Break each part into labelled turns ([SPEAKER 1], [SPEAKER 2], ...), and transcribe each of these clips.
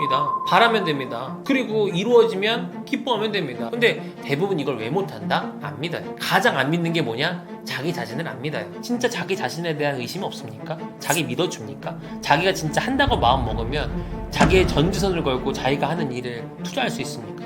[SPEAKER 1] 됩니다. 바라면 됩니다. 그리고 이루어지면 기뻐하면 됩니다. 근데 대부분 이걸 왜 못한다? 안 믿어요. 가장 안 믿는 게 뭐냐? 자기 자신을 안 믿어요. 진짜 자기 자신에 대한 의심 없습니까? 자기 믿어줍니까? 자기가 진짜 한다고 마음 먹으면 자기의 전지선을 걸고 자기가 하는 일을 투자할 수 있습니까?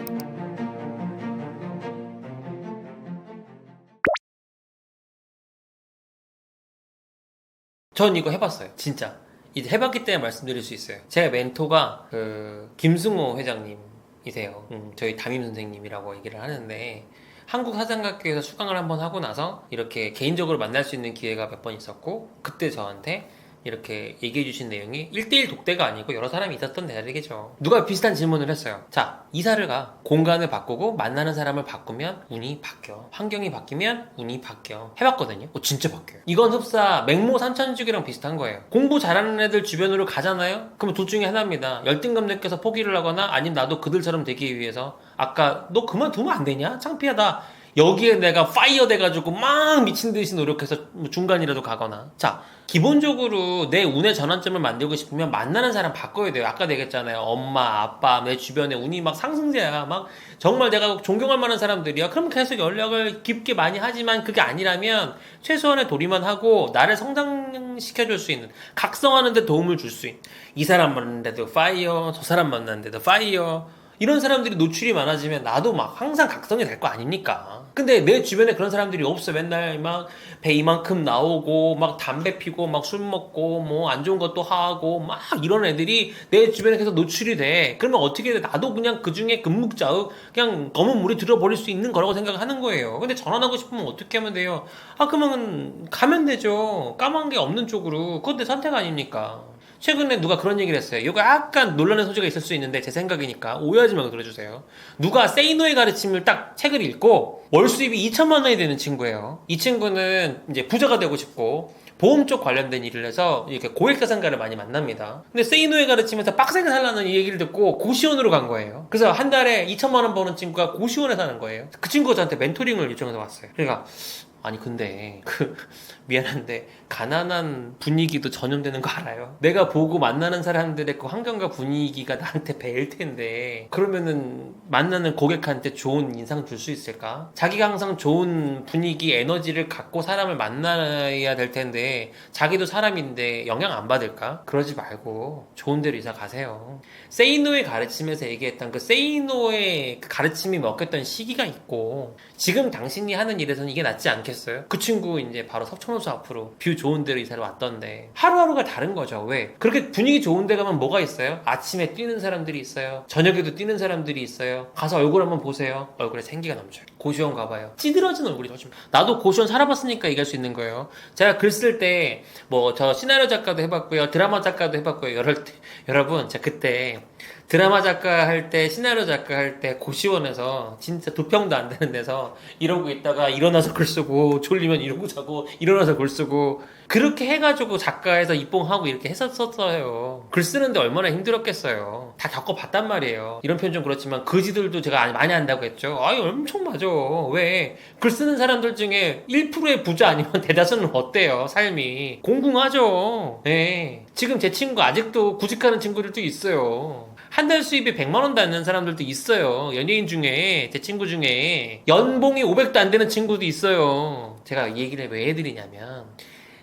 [SPEAKER 1] 전 이거 해봤어요. 진짜. 이제 해봤기 때문에 말씀드릴 수 있어요. 제 멘토가 그 김승호 회장님이세요. 음, 저희 담임 선생님이라고 얘기를 하는데 한국 사장학교에서 수강을 한번 하고 나서 이렇게 개인적으로 만날 수 있는 기회가 몇 번 있었고 그때 저한테 이렇게 얘기해 주신 내용이 1대1 독대가 아니고 여러 사람이 있었던 대화겠죠. 누가 비슷한 질문을 했어요. 자, 이사를 가. 공간을 바꾸고 만나는 사람을 바꾸면 운이 바뀌어. 환경이 바뀌면 운이 바뀌어. 해봤거든요. 어, 진짜 바뀌어요. 이건 흡사 맹모 삼천주기랑 비슷한 거예요. 공부 잘하는 애들 주변으로 가잖아요? 그럼 둘 중에 하나입니다. 열등감 느껴서 포기를 하거나 아니면 나도 그들처럼 되기 위해서 아까 너 그만두면 안 되냐? 창피하다. 여기에 내가 파이어 돼가지고 막 미친 듯이 노력해서 뭐 중간이라도 가거나. 자, 기본적으로 내 운의 전환점을 만들고 싶으면 만나는 사람 바꿔야 돼요. 아까 얘기했잖아요. 엄마, 아빠, 내 주변에 운이 막 상승세야. 막 정말 내가 존경할 만한 사람들이야. 그럼 계속 연락을 깊게 많이 하지만 그게 아니라면 최소한의 도리만 하고 나를 성장시켜줄 수 있는, 각성하는데 도움을 줄 수 있는. 이 사람 만났는데도 파이어, 저 사람 만났는데도 파이어. 이런 사람들이 노출이 많아지면 나도 막 항상 각성이 될 거 아닙니까? 근데 내 주변에 그런 사람들이 없어. 맨날 막 배 이만큼 나오고 막 담배 피고 막 술 먹고 뭐 안 좋은 것도 하고 막 이런 애들이 내 주변에 계속 노출이 돼. 그러면 어떻게 돼? 나도 그냥 그 중에 금묵자의 그냥 검은 물이 들어버릴 수 있는 거라고 생각하는 거예요. 근데 전환하고 싶으면 어떻게 하면 돼요? 아 그러면 가면 되죠. 까만 게 없는 쪽으로. 그건 내 선택 아닙니까? 최근에 누가 그런 얘기를 했어요. 이거 약간 논란의 소지가 있을 수 있는데 제 생각이니까 오해하지 말고 들어주세요. 누가 세이노의 가르침을 딱 책을 읽고 월 수입이 2천만 원이 되는 친구예요. 이 친구는 이제 부자가 되고 싶고 보험 쪽 관련된 일을 해서 이렇게 고액자산가를 많이 만납니다. 근데 세이노의 가르침에서 빡세게 살라는 이 얘기를 듣고 고시원으로 간 거예요. 그래서 한 달에 2천만 원 버는 친구가 고시원에 사는 거예요. 그 친구가 저한테 멘토링을 요청해서 왔어요. 그러니까 아니 근데 그 미안한데 가난한 분위기도 전염되는 거 알아요? 내가 보고 만나는 사람들의 그 환경과 분위기가 나한테 배일 텐데 그러면은 만나는 고객한테 좋은 인상 줄 수 있을까? 자기가 항상 좋은 분위기, 에너지를 갖고 사람을 만나야 될 텐데 자기도 사람인데 영향 안 받을까? 그러지 말고 좋은 데로 이사 가세요. 세이노의 가르침에서 얘기했던 그 세이노의 그 가르침이 먹혔던 시기가 있고 지금 당신이 하는 일에서는 이게 낫지 않겠어요? 그 친구 이제 바로 석촌 호수 앞으로 뷰 좋은 데로 이사를 왔던데 하루하루가 다른 거죠. 왜? 그렇게 분위기 좋은 데 가면 뭐가 있어요? 아침에 뛰는 사람들이 있어요. 저녁에도 뛰는 사람들이 있어요. 가서 얼굴 한번 보세요. 얼굴에 생기가 넘쳐요. 고시원 가봐요. 찌들어진 얼굴이 좀. 나도 고시원 살아봤으니까 얘기할 수 있는 거예요. 제가 글 쓸 때 뭐 저 시나리오 작가도 해봤고요. 드라마 작가도 해봤고요. 여러 때 여러분 제가 그때 드라마 작가 할 때, 시나리오 작가 할 때, 고시원에서 진짜 두 평도 안 되는 데서 이러고 있다가 일어나서 글 쓰고, 졸리면 이러고 자고, 일어나서 글 쓰고, 그렇게 해가지고 작가에서 입봉하고 이렇게 했었어요. 글 쓰는데 얼마나 힘들었겠어요. 다 겪어봤단 말이에요. 이런 표현 좀 그렇지만, 그지들도 제가 많이 한다고 했죠. 아유, 엄청 맞아. 왜? 글 쓰는 사람들 중에 1%의 부자 아니면 대다수는 어때요? 삶이. 공공하죠. 네. 지금 제 친구 아직도 구직하는 친구들도 있어요. 한 달 수입이 100만 원 닿는 사람들도 있어요. 연예인 중에 제 친구 중에 연봉이 500도 안 되는 친구도 있어요. 제가 이 얘기를 왜 해드리냐면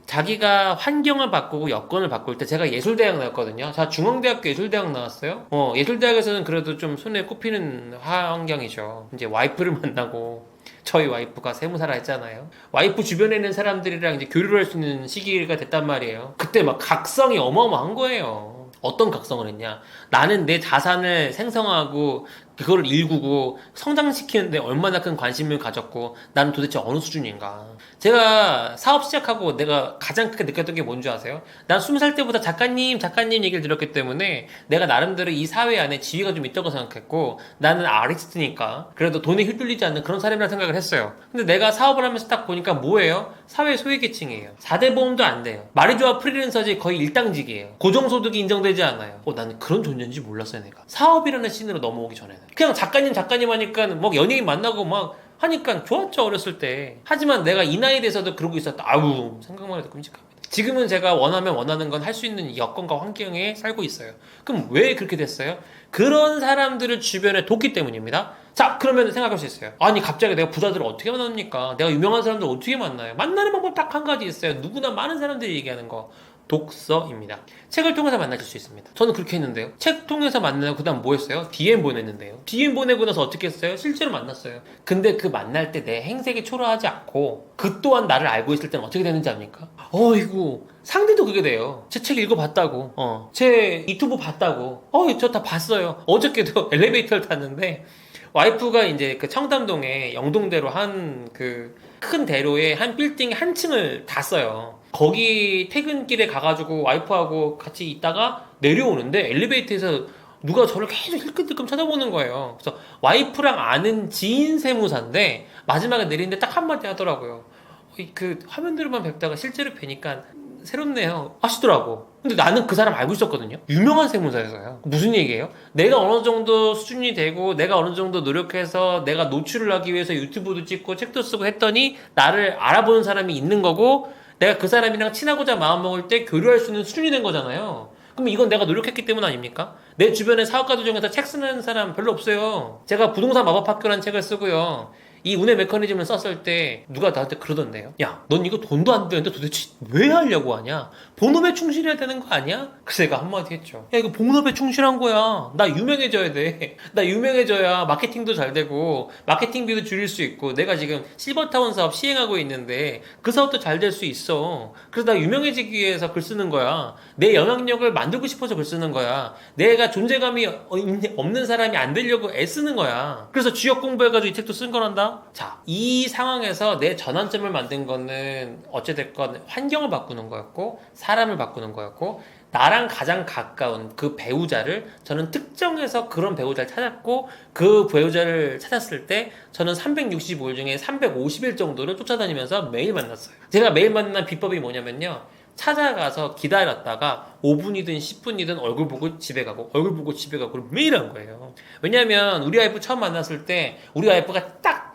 [SPEAKER 1] 자기가 환경을 바꾸고 여건을 바꿀 때 제가 예술대학 나왔거든요. 자 중앙대학교 예술대학 나왔어요. 어 예술대학에서는 그래도 좀 손에 꼽히는 환경이죠. 이제 와이프를 만나고 저희 와이프가 세무사라 했잖아요. 와이프 주변에 있는 사람들이랑 이제 교류를 할 수 있는 시기가 됐단 말이에요. 그때 막 각성이 어마어마한 거예요. 어떤 각성을 했냐? 나는 내 자산을 생성하고 그거를 일구고 성장시키는데 얼마나 큰 관심을 가졌고 나는 도대체 어느 수준인가? 제가 사업 시작하고 내가 가장 크게 느꼈던 게 뭔지 아세요? 난 20살 때보다 작가님, 작가님 얘기를 들었기 때문에 내가 나름대로 이 사회 안에 지위가 좀 있다고 생각했고 나는 아리스트니까 그래도 돈에 휘둘리지 않는 그런 사람이라 생각을 했어요. 근데 내가 사업을 하면서 딱 보니까 뭐예요? 사회 소외계층이에요. 4대 보험도 안 돼요. 말이 좋아 프리랜서지 거의 일당직이에요. 고정소득이 인정되지 않아요. 어, 나는 그런 존재인지 몰랐어요, 내가. 사업이라는 씬으로 넘어오기 전에는. 그냥 작가님, 작가님 하니까 뭐 연예인 만나고 막 하니까 좋았죠, 어렸을 때. 하지만 내가 이 나이에 대해서도 그러고 있었다. 아우, 생각만 해도 끔찍합니다. 지금은 제가 원하면 원하는 건 할 수 있는 여건과 환경에 살고 있어요. 그럼 왜 그렇게 됐어요? 그런 사람들을 주변에 뒀기 때문입니다. 자, 그러면 생각할 수 있어요. 아니, 갑자기 내가 부자들을 어떻게 만납니까? 내가 유명한 사람들 어떻게 만나요? 만나는 방법 딱 한 가지 있어요. 누구나 많은 사람들이 얘기하는 거. 독서입니다. 책을 통해서 만나실 수 있습니다. 저는 그렇게 했는데요. 책 통해서 만나고 그다음 뭐 했어요? DM 보냈는데요. DM 보내고 나서 어떻게 했어요? 실제로 만났어요. 근데 그 만날 때 내 행색이 초라하지 않고 그 또한 나를 알고 있을 때는 어떻게 되는지 압니까? 어이구 상대도 그게 돼요. 제 책 읽어봤다고. 어. 제 유튜브 봤다고. 어, 저 다 봤어요. 어저께도 엘리베이터를 탔는데 와이프가 이제 그 청담동에 영동대로 한그 큰 대로에 한 빌딩 한 층을 다 써요. 거기 퇴근길에 가가지고 와이프하고 같이 있다가 내려오는데 엘리베이터에서 누가 저를 계속 힐끔힐끔 쳐다보는 거예요. 그래서 와이프랑 아는 지인 세무사인데 마지막에 내리는데 딱 한마디 하더라고요. 이그 화면으로만 뵙다가 실제로 뵈니까 새롭네요 하시더라고. 근데 나는 그 사람 알고 있었거든요. 유명한 세무사였어요. 무슨 얘기예요? 내가 어느 정도 수준이 되고 내가 어느 정도 노력해서 내가 노출을 하기 위해서 유튜브도 찍고 책도 쓰고 했더니 나를 알아보는 사람이 있는 거고 내가 그 사람이랑 친하고자 마음먹을 때 교류할 수 있는 수준이 된 거잖아요. 그럼 이건 내가 노력했기 때문 아닙니까? 내 주변에 사업가들 중에서 책 쓰는 사람 별로 없어요. 제가 부동산 마법학교라는 책을 쓰고요 이 운의 메커니즘을 썼을 때 누가 나한테 그러던데요. 야, 넌 이거 돈도 안 되는데 도대체 왜 하려고 하냐? 본업에 충실해야 되는 거 아니야? 그래서 내가 한마디 했죠. 야, 이거 본업에 충실한 거야. 나 유명해져야 돼. 나 유명해져야 마케팅도 잘 되고 마케팅비도 줄일 수 있고 내가 지금 실버타운 사업 시행하고 있는데 그 사업도 잘 될 수 있어. 그래서 나 유명해지기 위해서 글 쓰는 거야. 내 영향력을 만들고 싶어서 글 쓰는 거야. 내가 존재감이 없는 사람이 안 되려고 애쓰는 거야. 그래서 주역 공부해가지고 이 책도 쓴 거란다. 자, 이 상황에서 내 전환점을 만든 거는 어찌됐건 환경을 바꾸는 거였고, 사람을 바꾸는 거였고, 나랑 가장 가까운 그 배우자를 저는 특정해서 그런 배우자를 찾았고, 그 배우자를 찾았을 때 저는 365일 중에 350일 정도를 쫓아다니면서 매일 만났어요. 제가 매일 만난 비법이 뭐냐면요. 찾아가서 기다렸다가 5분이든 10분이든 얼굴 보고 집에 가고 얼굴 보고 집에 가고 매일 한 거예요. 왜냐면 우리 와이프 처음 만났을 때 우리 와이프가 딱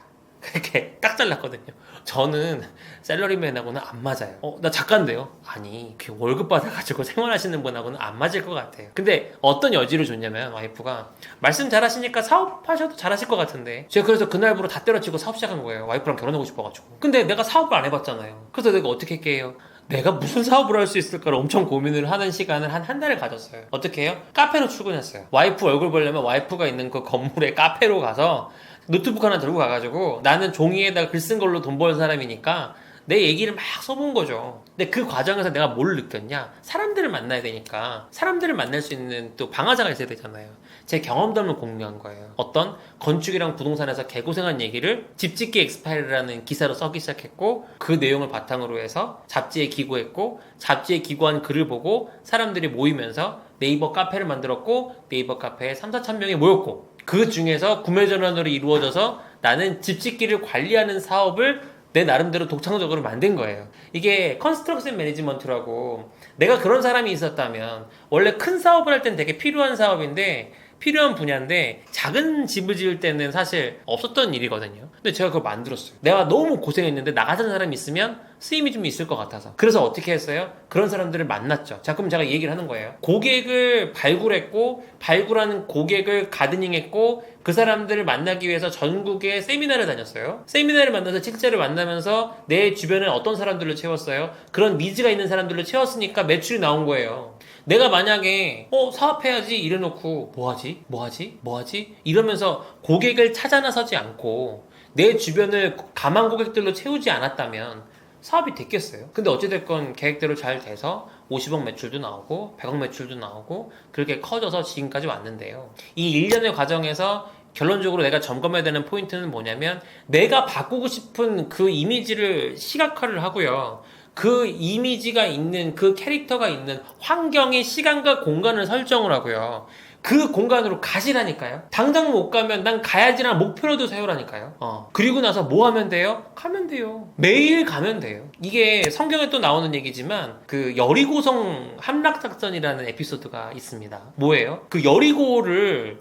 [SPEAKER 1] 그렇게 딱 잘랐거든요. 저는 셀러리맨하고는 안 맞아요. 어, 나 작가인데요? 아니, 그 월급 받아가지고 생활하시는 분하고는 안 맞을 것 같아요. 근데 어떤 여지를 줬냐면, 와이프가, 말씀 잘하시니까 사업하셔도 잘하실 것 같은데. 제가 그래서 그날부로 다 때려치고 사업 시작한 거예요. 와이프랑 결혼하고 싶어가지고. 근데 내가 사업을 안 해봤잖아요. 그래서 내가 어떻게 할게요? 내가 무슨 사업을 할 수 있을까를 엄청 고민을 하는 시간을 한 한 달을 가졌어요. 어떻게 해요? 카페로 출근했어요. 와이프 얼굴 보려면 와이프가 있는 그 건물에 카페로 가서 노트북 하나 들고 가가지고 나는 종이에다가 글쓴 걸로 돈 버는 사람이니까 내 얘기를 막 써본 거죠. 근데 그 과정에서 내가 뭘 느꼈냐? 사람들을 만나야 되니까 사람들을 만날 수 있는 또 방아자가 있어야 되잖아요. 제 경험담을 공유한 거예요. 어떤 건축이랑 부동산에서 개고생한 얘기를 집짓기 엑스파일이라는 기사로 써기 시작했고 그 내용을 바탕으로 해서 잡지에 기고했고 잡지에 기고한 글을 보고 사람들이 모이면서 네이버 카페를 만들었고 네이버 카페에 3, 4천 명이 모였고 그 중에서 구매 전환으로 이루어져서 나는 집짓기를 관리하는 사업을 내 나름대로 독창적으로 만든 거예요. 이게 컨스트럭션 매니지먼트라고 내가 그런 사람이 있었다면 원래 큰 사업을 할 땐 되게 필요한 사업인데 필요한 분야인데 작은 집을 지을 때는 사실 없었던 일이거든요. 근데 제가 그걸 만들었어요. 내가 너무 고생했는데 나 같은 사람이 있으면 쓰임이 좀 있을 것 같아서. 그래서 어떻게 했어요? 그런 사람들을 만났죠. 자, 그럼 제가 얘기를 하는 거예요. 고객을 발굴했고, 발굴하는 고객을 가드닝했고, 그 사람들을 만나기 위해서 전국에 세미나를 다녔어요. 세미나를 만나서 실제로 만나면서 내 주변에 어떤 사람들을 채웠어요? 그런 니즈가 있는 사람들을 채웠으니까 매출이 나온 거예요. 내가 만약에 어 사업해야지 이래놓고 뭐하지 뭐하지 뭐하지 이러면서 고객을 찾아 나서지 않고 내 주변을 가만 고객들로 채우지 않았다면 사업이 됐겠어요. 근데 어찌됐건 계획대로 잘 돼서 50억 매출도 나오고 100억 매출도 나오고 그렇게 커져서 지금까지 왔는데요. 이 1년의 과정에서 결론적으로 내가 점검해야 되는 포인트는 뭐냐면 내가 바꾸고 싶은 그 이미지를 시각화를 하고요. 그 이미지가 있는 그 캐릭터가 있는 환경의 시간과 공간을 설정을 하고요. 그 공간으로 가시라니까요. 당장 못 가면 난 가야지라는 목표라도 세우라니까요. 어. 그리고 나서 뭐 하면 돼요? 가면 돼요. 매일 가면 돼요. 이게 성경에 또 나오는 얘기지만 그 여리고성 함락 작전이라는 에피소드가 있습니다. 뭐예요? 그 여리고를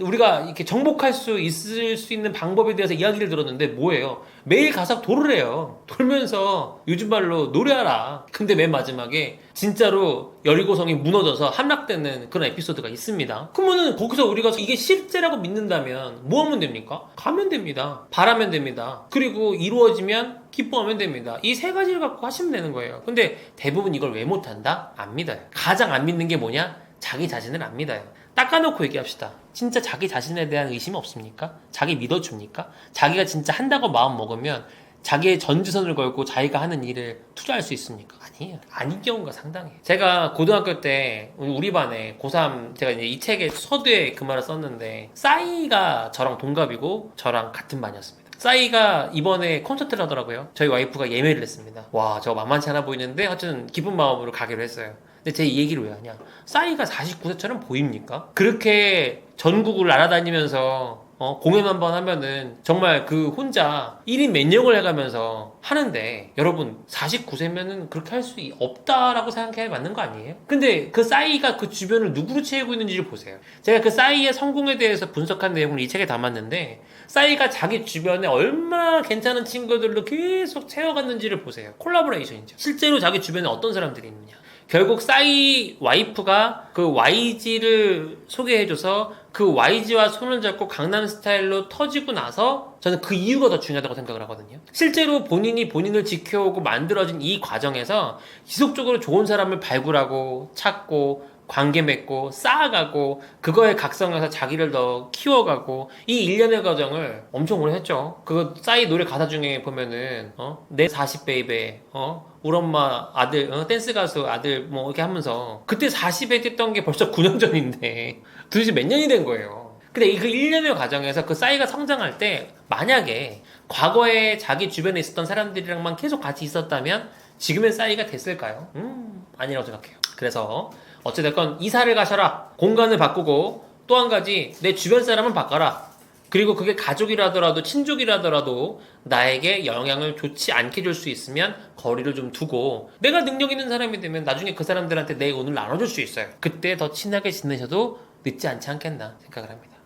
[SPEAKER 1] 우리가 이렇게 정복할 수 있을 수 있는 방법에 대해서 이야기를 들었는데 뭐예요? 매일 가서 도를 해요. 돌면서 요즘 말로 노래하라. 근데 맨 마지막에 진짜로 여리고성이 무너져서 함락되는 그런 에피소드가 있습니다. 그러면은 거기서 우리가 이게 실제라고 믿는다면 뭐 하면 됩니까? 가면 됩니다. 바라면 됩니다. 그리고 이루어지면 기뻐하면 됩니다. 이 세 가지를 갖고 하시면 되는 거예요. 근데 대부분 이걸 왜 못한다? 안 믿어요. 가장 안 믿는 게 뭐냐? 자기 자신을 안 믿어요. 닦아놓고 얘기합시다. 진짜 자기 자신에 대한 의심 없습니까? 자기 믿어줍니까? 자기가 진짜 한다고 마음 먹으면 자기의 전지선을 걸고 자기가 하는 일을 투자할 수 있습니까? 아니에요. 아닌 경우가 상당해요. 제가 고등학교 때 우리 반에 고3 제가 이제 이 책에 서두에 그 말을 썼는데 싸이가 저랑 동갑이고 저랑 같은 반이었습니다. 싸이가 이번에 콘서트를 하더라고요. 저희 와이프가 예매를 했습니다. 와, 저거 만만치 않아 보이는데 하여튼 기쁜 마음으로 가기로 했어요. 근데 제 이 얘기를 왜 하냐? 싸이가 49세처럼 보입니까? 그렇게 전국을 날아다니면서 어, 공연 한 번 하면은 정말 그 혼자 1인 몇 역을 해가면서 하는데 여러분 49세면은 그렇게 할 수 없다라고 생각해야 맞는 거 아니에요? 근데 그 싸이가 그 주변을 누구로 채우고 있는지를 보세요. 제가 그 싸이의 성공에 대해서 분석한 내용을 이 책에 담았는데 싸이가 자기 주변에 얼마나 괜찮은 친구들로 계속 채워갔는지를 보세요. 콜라보레이션이죠. 실제로 자기 주변에 어떤 사람들이 있느냐. 결국 싸이 와이프가 그 YG를 소개해줘서 그 YG와 손을 잡고 강남 스타일로 터지고 나서 저는 그 이유가 더 중요하다고 생각을 하거든요. 실제로 본인이 본인을 지켜오고 만들어진 이 과정에서 지속적으로 좋은 사람을 발굴하고 찾고 관계 맺고 쌓아가고 그거에 각성해서 자기를 더 키워가고 이 일련의 과정을 엄청 오래 했죠. 그거 싸이 노래 가사 중에 보면은 어? 내 40베이베 어? 우리 엄마 아들 어? 댄스 가수 아들 뭐 이렇게 하면서 그때 40에 됐던 게 벌써 9년 전인데 도대체 몇 년이 된 거예요. 근데 그 1년의 과정에서 그 싸이가 성장할 때 만약에 과거에 자기 주변에 있었던 사람들이랑만 계속 같이 있었다면 지금의 싸이가 됐을까요? 음 아니라고 생각해요. 그래서 어찌됐건 이사를 가셔라. 공간을 바꾸고 또 한 가지 내 주변 사람은 바꿔라. 그리고 그게 가족이라더라도 친족이라더라도 나에게 영향을 좋지 않게 줄 수 있으면 거리를 좀 두고 내가 능력 있는 사람이 되면 나중에 그 사람들한테 내 운을 나눠줄 수 있어요. 그때 더 친하게 지내셔도 늦지 않지 않겠나 생각을 합니다.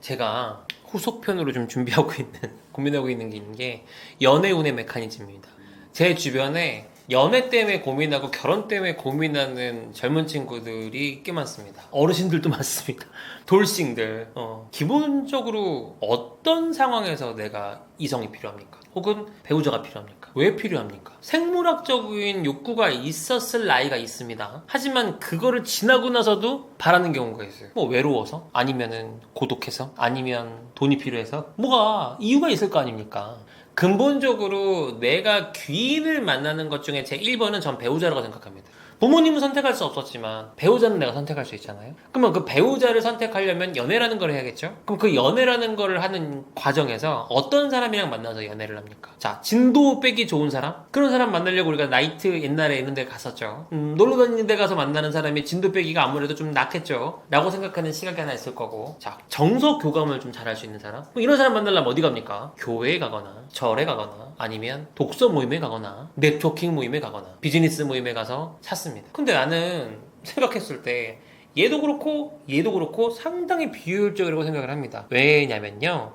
[SPEAKER 1] 제가 후속편으로 좀 준비하고 있는 고민하고 있는 게 있는 게 연애운의 메커니즘입니다. 제 주변에 연애 때문에 고민하고 결혼 때문에 고민하는 젊은 친구들이 꽤 많습니다. 어르신들도 많습니다. 돌싱들. 어, 기본적으로 어떤 상황에서 내가 이성이 필요합니까? 혹은 배우자가 필요합니까? 왜 필요합니까? 생물학적인 욕구가 있었을 나이가 있습니다. 하지만 그거를 지나고 나서도 바라는 경우가 있어요. 뭐 외로워서? 아니면은 고독해서? 아니면 돈이 필요해서? 뭐가 이유가 있을 거 아닙니까? 근본적으로 내가 귀인을 만나는 것 중에 제 1번은 전 배우자라고 생각합니다. 부모님은 선택할 수 없었지만 배우자는 내가 선택할 수 있잖아요. 그러면 그 배우자를 선택하려면 연애라는 걸 해야겠죠? 그럼 그 연애라는 걸 하는 과정에서 어떤 사람이랑 만나서 연애를 합니까? 자, 진도 빼기 좋은 사람? 그런 사람 만나려고 우리가 나이트 옛날에 있는 데 갔었죠. 음, 놀러 다니는 데 가서 만나는 사람이 진도 빼기가 아무래도 좀 낫겠죠. 라고 생각하는 시각이 하나 있을 거고. 자, 정서 교감을 좀 잘할 수 있는 사람? 이런 사람 만나려면 어디 갑니까? 교회에 가거나, 절에 가거나, 아니면 독서 모임에 가거나, 네트워킹 모임에 가거나, 비즈니스 모임에 가서 찾습니다. 근데 나는 생각했을 때 얘도 그렇고 얘도 그렇고 상당히 비효율적이라고 생각을 합니다. 왜냐면요.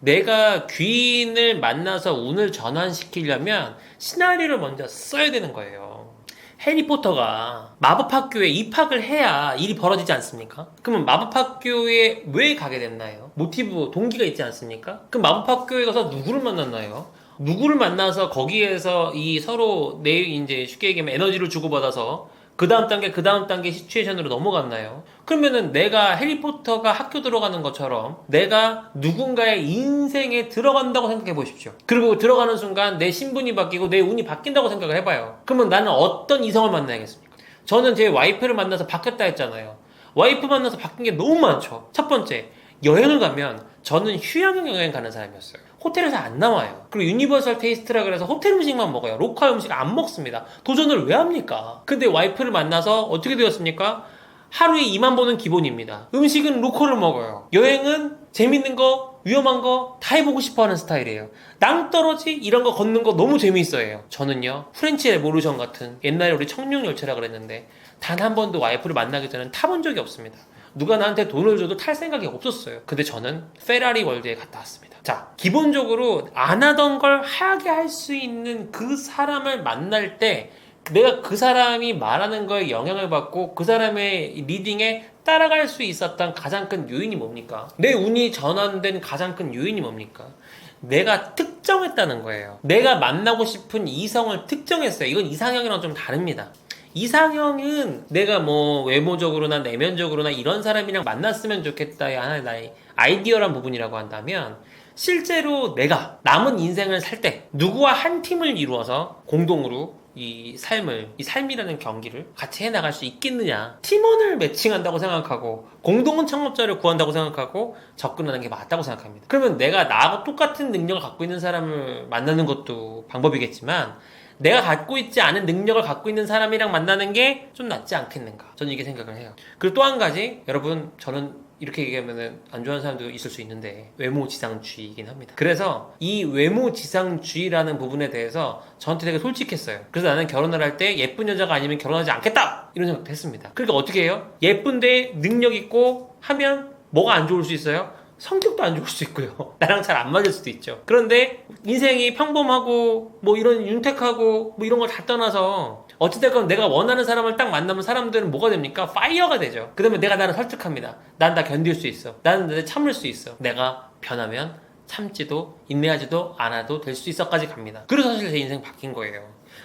[SPEAKER 1] 내가 귀인을 만나서 운을 전환시키려면 시나리오를 먼저 써야 되는 거예요. 해리포터가 마법학교에 입학을 해야 일이 벌어지지 않습니까? 그러면 마법학교에 왜 가게 됐나요? 모티브, 동기가 있지 않습니까? 그럼 마법학교에 가서 누구를 만났나요? 누구를 만나서 거기에서 이 서로 내 이제 쉽게 얘기하면 에너지를 주고받아서 그 다음 단계, 그 다음 단계 시츄에이션으로 넘어갔나요? 그러면은 내가 해리포터가 학교 들어가는 것처럼 내가 누군가의 인생에 들어간다고 생각해 보십시오. 그리고 들어가는 순간 내 신분이 바뀌고 내 운이 바뀐다고 생각을 해봐요. 그러면 나는 어떤 이성을 만나야겠습니까? 저는 제 와이프를 만나서 바뀌었다 했잖아요. 와이프 만나서 바뀐 게 너무 많죠. 첫 번째, 여행을 가면 저는 휴양 여행 가는 사람이었어요. 호텔에서 안 나와요. 그리고 유니버설 테이스트라 그래서 호텔 음식만 먹어요. 로컬 음식 안 먹습니다. 도전을 왜 합니까? 근데 와이프를 만나서 어떻게 되었습니까? 하루에 2만 번은 기본입니다. 음식은 로컬을 먹어요. 여행은 재밌는 거 위험한 거 다 해보고 싶어 하는 스타일이에요. 낭떠러지 이런 거 걷는 거 너무 재미있어 해요. 저는요 프렌치 레보루션 같은 옛날에 우리 청룡열차라 그랬는데 단 한 번도 와이프를 만나기 전에 타본 적이 없습니다. 누가 나한테 돈을 줘도 탈 생각이 없었어요. 근데 저는 페라리 월드에 갔다 왔습니다. 자, 기본적으로 안 하던 걸 하게 할 수 있는 그 사람을 만날 때 내가 그 사람이 말하는 거에 영향을 받고 그 사람의 리딩에 따라갈 수 있었던 가장 큰 요인이 뭡니까? 내 운이 전환된 가장 큰 요인이 뭡니까? 내가 특정했다는 거예요. 내가 만나고 싶은 이성을 특정했어요. 이건 이상형이랑 좀 다릅니다. 이상형은 내가 뭐 외모적으로나 내면적으로나 이런 사람이랑 만났으면 좋겠다의 하나의 나의 아이디어란 부분이라고 한다면 실제로 내가 남은 인생을 살 때 누구와 한 팀을 이루어서 공동으로 이 삶을 이 삶이라는 경기를 같이 해나갈 수 있겠느냐. 팀원을 매칭한다고 생각하고 공동은 창업자를 구한다고 생각하고 접근하는 게 맞다고 생각합니다. 그러면 내가 나하고 똑같은 능력을 갖고 있는 사람을 만나는 것도 방법이겠지만 내가 갖고 있지 않은 능력을 갖고 있는 사람이랑 만나는 게 좀 낫지 않겠는가. 저는 이게 생각을 해요. 그리고 또 한 가지 여러분 저는 이렇게 얘기하면 안 좋아하는 사람도 있을 수 있는데 외모 지상주의이긴 합니다. 그래서 이 외모 지상주의라는 부분에 대해서 저한테 되게 솔직했어요. 그래서 나는 결혼을 할 때 예쁜 여자가 아니면 결혼하지 않겠다 이런 생각도 했습니다. 그러니까 어떻게 해요? 예쁜데 능력 있고 하면 뭐가 안 좋을 수 있어요? 성격도 안 좋을 수 있고요. 나랑 잘 안 맞을 수도 있죠. 그런데 인생이 평범하고 뭐 이런 윤택하고 뭐 이런 걸 다 떠나서 어찌됐건 내가 원하는 사람을 딱 만나면 사람들은 뭐가 됩니까? 파이어가 되죠. 그 다음에 내가 나를 설득합니다. 난 다 견딜 수 있어. 나는 내 참을 수 있어. 내가 변하면 참지도 인내하지도 않아도 될 수 있어까지 갑니다. 그래서 사실 제 인생 바뀐 거예요.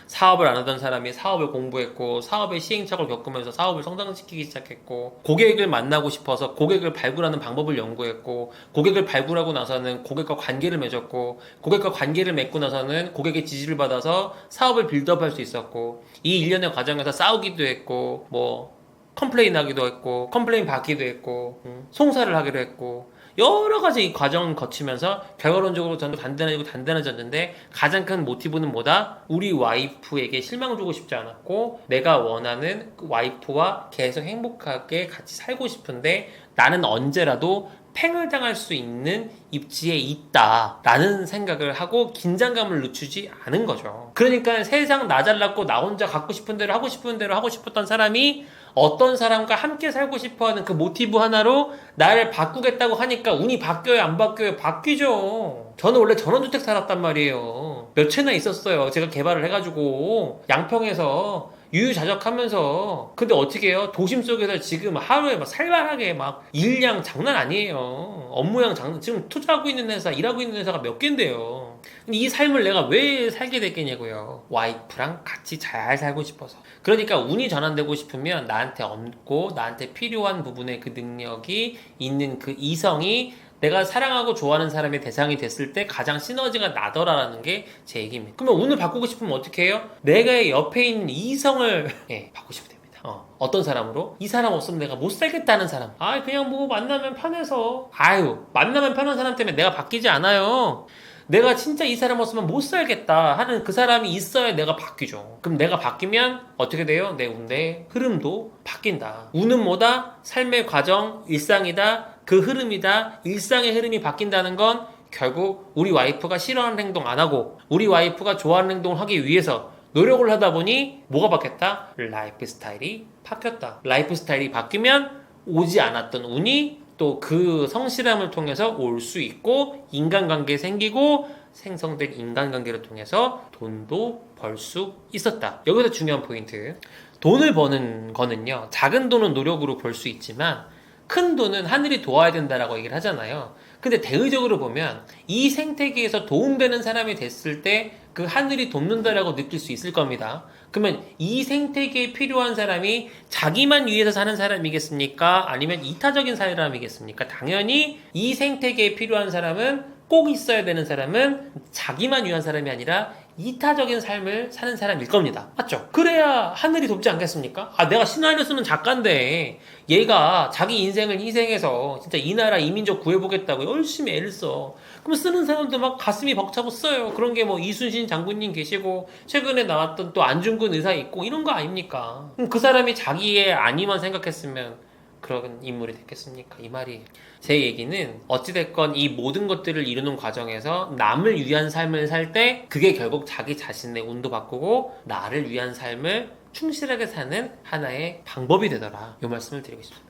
[SPEAKER 1] 사업을 안 하던 사람이 사업을 공부했고 사업의 시행착오를 겪으면서 사업을 성장시키기 시작했고 고객을 만나고 싶어서 고객을 발굴하는 방법을 연구했고 고객을 발굴하고 나서는 고객과 관계를 맺었고 고객과 관계를 맺고 나서는 고객의 지지를 받아서 사업을 빌드업할 수 있었고 이 일련의 과정에서 싸우기도 했고 뭐 컴플레인 하기도 했고 컴플레인 받기도 했고 음, 송사를 하기도 했고 여러 가지 이 과정을 거치면서 결과론적으로 저는 단단해지고 단단해졌는데 가장 큰 모티브는 뭐다? 우리 와이프에게 실망 주고 싶지 않았고 내가 원하는 그 와이프와 계속 행복하게 같이 살고 싶은데 나는 언제라도 팽을 당할 수 있는 입지에 있다라는 생각을 하고 긴장감을 늦추지 않은 거죠. 그러니까 세상 나 잘났고 나 혼자 갖고 싶은 대로 하고 싶은 대로 하고 싶었던 사람이 어떤 사람과 함께 살고 싶어 하는 그 모티브 하나로 나를 바꾸겠다고 하니까 운이 바뀌어요, 안 바뀌어요? 바뀌죠. 저는 원래 전원주택 살았단 말이에요. 몇 채나 있었어요. 제가 개발을 해가지고 양평에서 유유자적하면서 근데 어떻게 해요? 도심 속에서 지금 하루에 막 살벌하게 막 일량 장난 아니에요. 업무량 장난 지금 투자하고 있는 회사 일하고 있는 회사가 몇 개인데요. 근데 이 삶을 내가 왜 살게 됐겠냐고요. 와이프랑 같이 잘 살고 싶어서. 그러니까 운이 전환되고 싶으면 나한테 없고 나한테 필요한 부분의 그 능력이 있는 그 이성이 내가 사랑하고 좋아하는 사람의 대상이 됐을 때 가장 시너지가 나더라라는 게 제 얘기입니다. 그러면 운을 바꾸고 싶으면 어떻게 해요? 내가 옆에 있는 이성을 예, 바꾸시면 됩니다. 어, 어떤 사람으로? 이 사람 없으면 내가 못 살겠다는 사람. 아, 그냥 뭐 만나면 편해서. 아유, 만나면 편한 사람 때문에 내가 바뀌지 않아요. 내가 진짜 이 사람 없으면 못 살겠다 하는 그 사람이 있어야 내가 바뀌죠. 그럼 내가 바뀌면 어떻게 돼요? 내 운의 흐름도 바뀐다. 운은 뭐다? 삶의 과정, 일상이다. 그 흐름이 다. 일상의 흐름이 바뀐다는 건 결국 우리 와이프가 싫어하는 행동 안 하고 우리 와이프가 좋아하는 행동을 하기 위해서 노력을 하다 보니 뭐가 바뀌었다? 라이프 스타일이 바뀌었다. 라이프 스타일이 바뀌면 오지 않았던 운이 또 그 성실함을 통해서 올 수 있고 인간관계 생기고 생성된 인간관계를 통해서 돈도 벌 수 있었다. 여기서 중요한 포인트. 돈을 버는 거는요. 작은 돈은 노력으로 벌 수 있지만 큰 돈은 하늘이 도와야 된다라고 얘기를 하잖아요. 근데 대의적으로 보면 이 생태계에서 도움되는 사람이 됐을 때 그 하늘이 돕는다라고 느낄 수 있을 겁니다. 그러면 이 생태계에 필요한 사람이 자기만 위해서 사는 사람이겠습니까? 아니면 이타적인 사람이겠습니까? 당연히 이 생태계에 필요한 사람은 꼭 있어야 되는 사람은 자기만 위한 사람이 아니라 이타적인 삶을 사는 사람일 겁니다. 맞죠? 그래야 하늘이 돕지 않겠습니까? 아, 내가 시나리오 쓰는 작가인데 얘가 자기 인생을 희생해서 진짜 이 나라 이민족 구해보겠다고 열심히 애를 써. 그럼 쓰는 사람도 막 가슴이 벅차고 써요. 그런 게 뭐 이순신 장군님 계시고 최근에 나왔던 또 안중근 의사 있고 이런 거 아닙니까? 그 사람이 자기의 안위만 생각했으면 그런 인물이 됐겠습니까? 이 말이 제 얘기는 어찌됐건 이 모든 것들을 이루는 과정에서 남을 위한 삶을 살 때 그게 결국 자기 자신의 운도 바꾸고 나를 위한 삶을 충실하게 사는 하나의 방법이 되더라. 이 말씀을 드리고 싶습니다.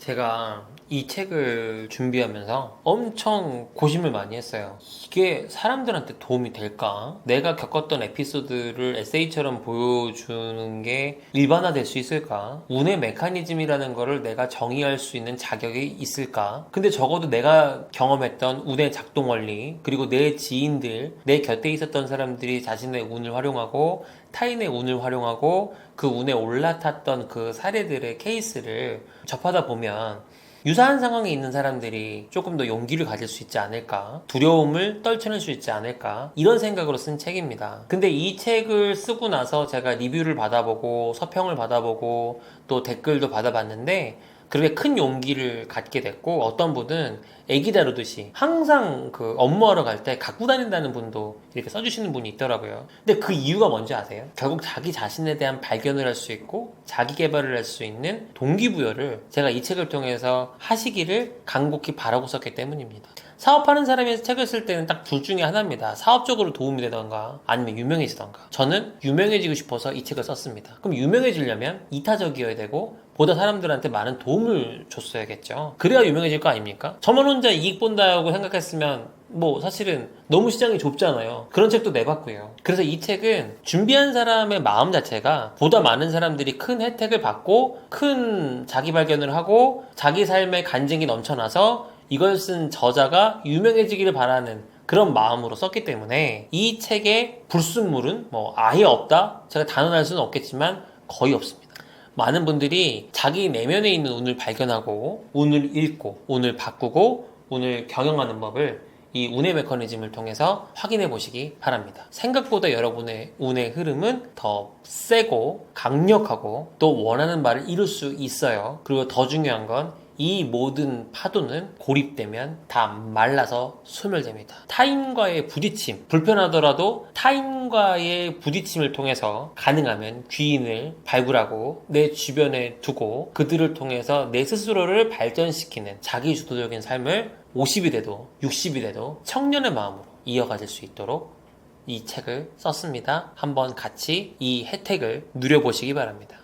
[SPEAKER 1] 제가 이 책을 준비하면서 엄청 고심을 많이 했어요. 이게 사람들한테 도움이 될까? 내가 겪었던 에피소드를 에세이처럼 보여주는 게 일반화될 수 있을까? 운의 메커니즘이라는 거를 내가 정의할 수 있는 자격이 있을까? 근데 적어도 내가 경험했던 운의 작동 원리, 그리고 내 지인들, 내 곁에 있었던 사람들이 자신의 운을 활용하고 타인의 운을 활용하고 그 운에 올라탔던 그 사례들의 케이스를 접하다 보면 유사한 상황에 있는 사람들이 조금 더 용기를 가질 수 있지 않을까 두려움을 떨쳐낼 수 있지 않을까 이런 생각으로 쓴 책입니다. 근데 이 책을 쓰고 나서 제가 리뷰를 받아보고 서평을 받아보고 또 댓글도 받아봤는데 그렇게 큰 용기를 갖게 됐고 어떤 분은 애기 다루듯이 항상 그 업무하러 갈 때 갖고 다닌다는 분도 이렇게 써주시는 분이 있더라고요. 근데 그 이유가 뭔지 아세요? 결국 자기 자신에 대한 발견을 할 수 있고 자기 개발을 할 수 있는 동기부여를 제가 이 책을 통해서 하시기를 간곡히 바라고 썼기 때문입니다. 사업하는 사람이 책을 쓸 때는 딱 둘 중에 하나입니다. 사업적으로 도움이 되던가 아니면 유명해지던가. 저는 유명해지고 싶어서 이 책을 썼습니다. 그럼 유명해지려면 이타적이어야 되고 보다 사람들한테 많은 도움을 줬어야겠죠. 그래야 유명해질 거 아닙니까? 저만 혼자 이익 본다고 생각했으면 뭐 사실은 너무 시장이 좁잖아요. 그런 책도 내봤고요. 그래서 이 책은 준비한 사람의 마음 자체가 보다 많은 사람들이 큰 혜택을 받고 큰 자기 발견을 하고 자기 삶의 간증이 넘쳐나서 이걸 쓴 저자가 유명해지기를 바라는 그런 마음으로 썼기 때문에 이 책의 불순물은 뭐 아예 없다? 제가 단언할 수는 없겠지만 거의 없습니다. 많은 분들이 자기 내면에 있는 운을 발견하고 운을 읽고 운을 바꾸고 운을 경영하는 법을 이 운의 메커니즘을 통해서 확인해 보시기 바랍니다. 생각보다 여러분의 운의 흐름은 더 세고 강력하고 또 원하는 바를 이룰 수 있어요. 그리고 더 중요한 건 이 모든 파도는 고립되면 다 말라서 소멸됩니다. 타인과의 부딪힘, 불편하더라도 타인과의 부딪힘을 통해서 가능하면 귀인을 발굴하고 내 주변에 두고 그들을 통해서 내 스스로를 발전시키는 자기 주도적인 삶을 50이 돼도 60이 돼도 청년의 마음으로 이어가질 수 있도록 이 책을 썼습니다. 한번 같이 이 혜택을 누려보시기 바랍니다.